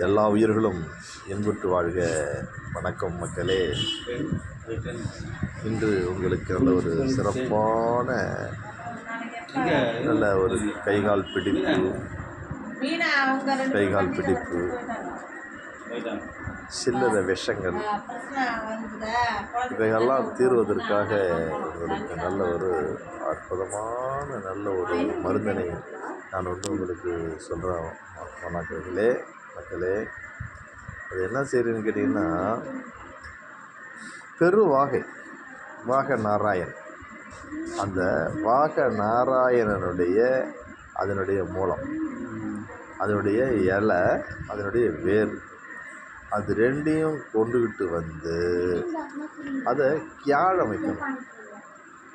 எல்லா உயிர்களும் இன்புற்று வாழ்க வணக்கம் மக்களே இன்று உங்களுக்கு நல்ல ஒரு சிறப்பான நல்ல ஒரு கைகால் பிடிப்பு மீனா அவங்க ரெண்டு கை பேரும் கால் வண்டியில பிடிப்பு. சில்லறை விஷங்கள் இவையெல்லாம் தீர்வதற்காக. உங்களுக்கு நல்ல ஒரு அற்புதமான நல்ல ஒரு மருந்தினை நான் வந்து உங்களுக்கு சொல்கிறேன் வணக்கங்களே மக்களே. அது என்ன செய்யுதுன்னு கேட்டிங்கன்னா பெருவாகை வாக நாராயண் அந்த வாக நாராயணனுடைய அதனுடைய மூலம் அதனுடைய இலை அதனுடைய வேர் அது ரெண்டையும் கொண்டுக்கிட்டு வந்து அதை கியாழ வைக்கணும்.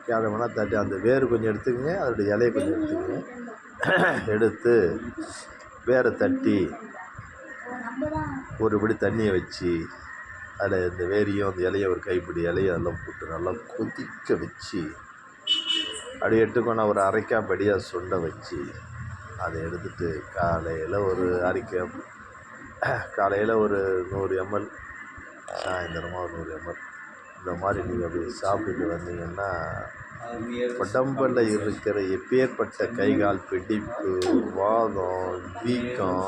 கியாழம்னா தட்டி அந்த வேர் கொஞ்சம் எடுத்துக்கங்க அதோடைய இலையை கொஞ்சம் எடுத்துக்கங்க. எடுத்து வேரை தட்டி ஒரு பிடி தண்ணியை வச்சு அதில் இந்த வேரையும் அந்த இலையை ஒரு கைப்பிடி இலையை எல்லாம் போட்டு நல்லா கொதிக்க வச்சு அப்படி எடுத்துக்கொண்டு ஒரு அரைக்காய் படியாக சுண்ட வச்சு அதை எடுத்துட்டு காலையில் ஒரு அரைக்கா காலையில் ஒரு நூறு எம்எல் சாயந்தரமாக ஒரு நூறு எம்எல். இந்த மாதிரி நீங்கள் அப்படி சாப்பிட்டுட்டு வந்தீங்கன்னா உடம்பில் இருக்கிற எப்பேற்பட்ட கைகால் பிடிப்பு வாதம் வீக்கம்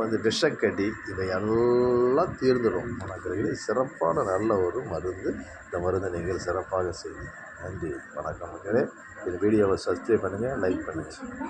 வந்து விஷக்கடி இதை எல்லாம் தீர்ந்துடும் உனக்கு சிறப்பான நல்ல ஒரு மருந்து. இந்த மருந்தை நீங்கள் சிறப்பாக செய்யுங்க நன்றி. வணக்கம் மக்களே. இந்த வீடியோவை சப்ஸ்கிரைப் பண்ணுங்கள் லைக் பண்ணுங்கள்